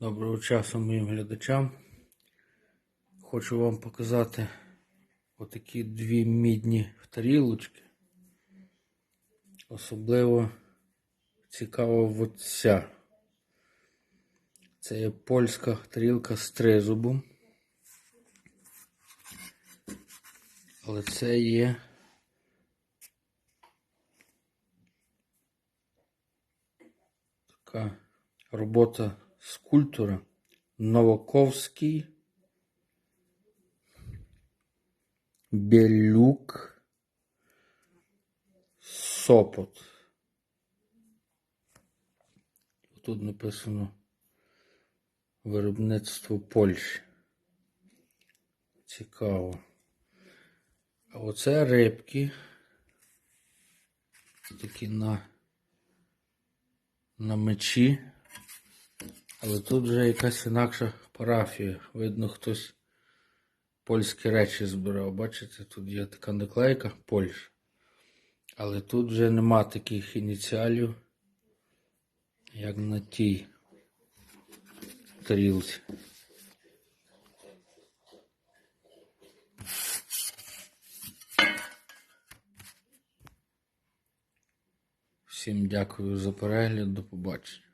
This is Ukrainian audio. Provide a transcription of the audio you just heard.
Доброго часу моїм глядачам. Хочу вам показати отакі дві мідні тарілочки. Особливо цікава от ця. Це є польська тарілка з тризубом. Але це є така робота скульптора Новаковський Белюк Сопот. Тут написано виробництво Польщі. Цікаво. А оце рибки. Такі на, на мечі. Але тут вже якась інакша парафія. Видно, хтось польські речі збирав. Бачите, тут є така наклейка Польща. Але тут вже нема таких ініціалів, як на тій тарілці. Всім дякую за перегляд, до побачення.